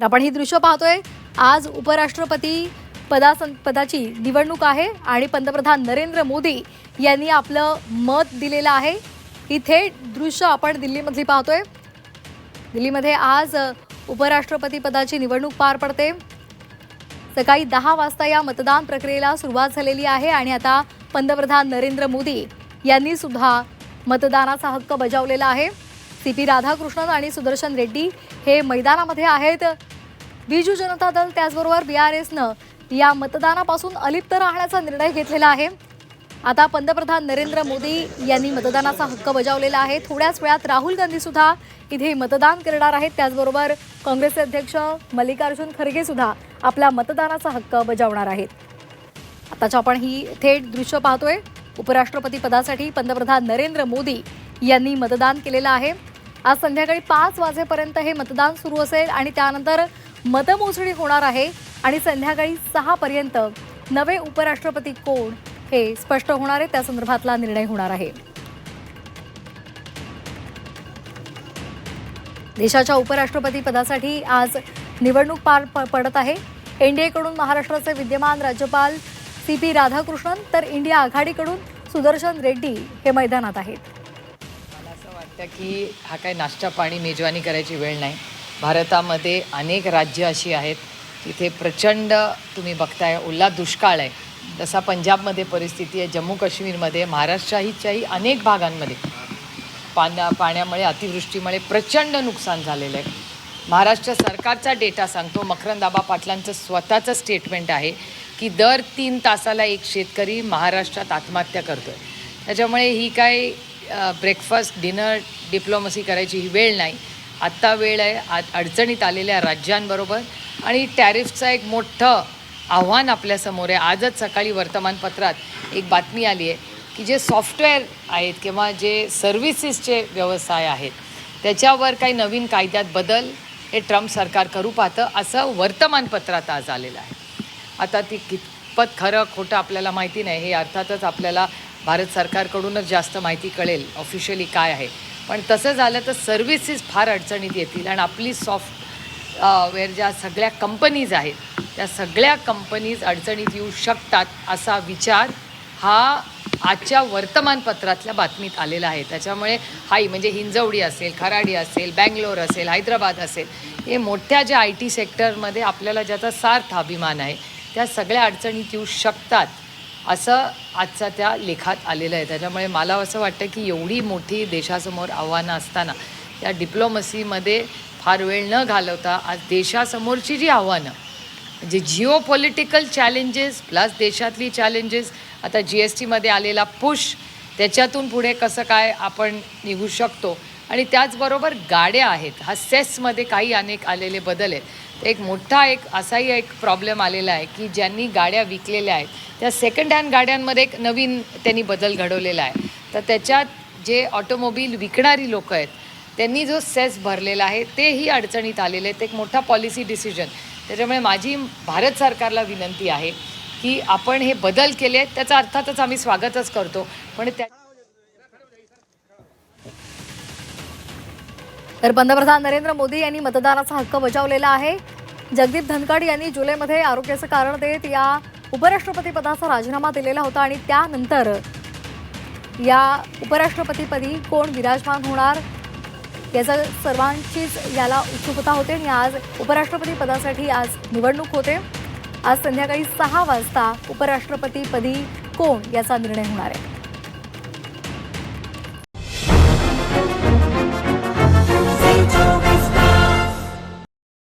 आपण ही दृश्य पाहतोय. आज उपराष्ट्रपती पदा पदाची निवडणूक आहे आणि पंतप्रधान नरेंद्र मोदी यांनी आपलं मत दिलेलं आहे. इथे दृश्य आपण दिल्लीमधली पाहतोय. दिल्लीमध्ये आज उपराष्ट्रपती पदाची निवडणूक पार पडते. सकाळी दहा वाजता या मतदान प्रक्रियेला सुरुवात झालेली आहे आणि आता पंतप्रधान नरेंद्र मोदी यांनी सुद्धा मतदानाचा हक्क बजावलेला आहे. सी पी राधाकृष्णन आणि सुदर्शन रेड्डी हे मैदानामध्ये आहेत. बिजू जनता दल त्याचबरोबर बी आर एसनं या मतदानापासून अलिप्त राहण्याचा निर्णय घेतलेला आहे. आता पंतप्रधान नरेंद्र मोदी यांनी मतदानाचा हक्क बजावलेला आहे. थोड्याच वेळात राहुल गांधी सुद्धा इथे मतदान करणार आहेत. त्याचबरोबर काँग्रेसचे अध्यक्ष मल्लिकार्जुन खरगे सुद्धा आपला मतदानाचा हक्क बजावणार आहेत. आताच्या आपण ही थेट दृश्य पाहतोय. उपराष्ट्रपती पदासाठी पंतप्रधान नरेंद्र मोदी यांनी मतदान केलेलं आहे. आज संध्याकाळी पाच वाजेपर्यंत हे मतदान सुरू असेल आणि त्यानंतर मतमोजणी होणार आहे आणि संध्याकाळी सहापर्यंत नवे उपराष्ट्रपती कोण हे स्पष्ट होणार आहे. त्या संदर्भातला निर्णय होणार आहे. देशाच्या उपराष्ट्रपती पदासाठी आज निवडणूक पार प- पडत आहे. एनडीएकडून महाराष्ट्राचे विद्यमान राज्यपाल सी पी राधाकृष्णन तर इंडिया आघाडीकडून सुदर्शन रेड्डी हे मैदानात आहेत. मला वाटतं की हा काय नाश्ता पाणी मेजवानी करायची वेळ नाही. भारतामध्ये अनेक राज्य अशी आहेत तिथे प्रचंड तुम्ही बघताय ओला दुष्काळ आहे. जसा पंजाबमध्ये परिस्थिती आहे जम्मू काश्मीरमध्ये महाराष्ट्राहीच्याही अनेक भागांमध्ये पाण्या पाण्यामुळे अतिवृष्टीमुळे प्रचंड नुकसान झालेलं आहे. महाराष्ट्र सरकारचा डेटा सांगतो मकरंदाबा पाटलांचं स्वतःचं स्टेटमेंट आहे की दर तीन तासाला एक शेतकरी महाराष्ट्रात आत्महत्या करतो आहे त्याच्यामुळे ही काय ब्रेकफास्ट डिनर डिप्लोमसी करायची ही वेळ नाही. आत्ता वेळ आहे आ अडचणीत आलेल्या राज्यांबरोबर. आणि टॅरिफचं एक मोठं आव्हान आपल्यासमोर आहे. आजच सकाळी वर्तमानपत्रात एक बातमी आली आहे की जे सॉफ्टवेअर आहेत किंवा जे सर्व्हिसेसचे व्यवसाय आहेत त्याच्यावर काही नवीन कायद्यात बदल हे ट्रम्प सरकार करू पाहतं असं वर्तमानपत्रात आज आलेलं आहे. आता ती कितपत खरं खोटं आपल्याला माहिती नाही हे अर्थातच आपल्याला भारत सरकारकडूनच जास्त माहिती कळेल ऑफिशियली काय आहे. पण तसं झालं तर सर्व्हिसेस फार अडचणीत येतील आणि आपली सॉफ्ट वेअर ज्या सगळ्या कंपनीज आहेत त्या सगळ्या कंपनीज अडचणीत येऊ शकतात असा विचार हा आजच्या वर्तमानपत्रातल्या बातमीत आलेला आहे. त्याच्यामुळे हाई म्हणजे हिंजवडी असेल खराडी असेल बँगलोर असेल हैदराबाद असेल हे मोठ्या ज्या आय टी सेक्टरमध्ये आपल्याला ज्याचा सार्थ अभिमान आहे त्या सगळ्या अडचणीत येऊ शकतात. असं आजचा त्या लेखात आलेलं आहे. त्याच्यामुळे मला असं वाटतं की एवढी मोठी देशासमोर आव्हानं असताना त्या डिप्लोमसीमध्ये फार वेळ न घालवता आज देशासमोरची जी आव्हानं म्हणजे जिओ पॉलिटिकल चॅलेंजेस प्लस देशातली चॅलेंजेस आता जी एस टीमध्ये आलेला पुश त्याच्यातून पुढे कसं काय आपण निघू शकतो आणि त्याचबरोबर गाड्या आहेत. हा सेसमध्ये काही अनेक आलेले बदल आहेत. एक मोठा एक असाही एक प्रॉब्लेम आलेला आहे की ज्यांनी गाड्या विकलेल्या आहेत त्या सेकंड हँड गाड्यांमध्ये एक नवीन त्यांनी बदल घडवलेला आहे. तर त्याच्यात जे ऑटोमोबाईल विकणारी लोकं आहेत त्यांनी जो सेस भरलेला आहे तेही अडचणीत आलेले आहेत. एक मोठा पॉलिसी डिसिजन त्याच्यामुळे माझी भारत सरकारला विनंती आहे की आपण हे बदल केले आहेत त्याचा अर्थातच आम्ही स्वागतच करतो. पण त्या तर पंतप्रधान नरेंद्र मोदी यांनी मतदानाचा हक्क बजावलेला आहे. जगदीप धनखड यांनी जुलैमध्ये आरोग्याचं कारण देत या उपराष्ट्रपती पदाचा राजीनामा दिलेला होता आणि त्यानंतर या उपराष्ट्रपतीपदी कोण विराजमान होणार याचं सर्वांचीच याला उत्सुकता होते आणि आज उपराष्ट्रपती पदासाठी आज निवडणूक होते. आज संध्याकाळी सहा वाजता उपराष्ट्रपतीपदी कोण याचा निर्णय होणार आहे.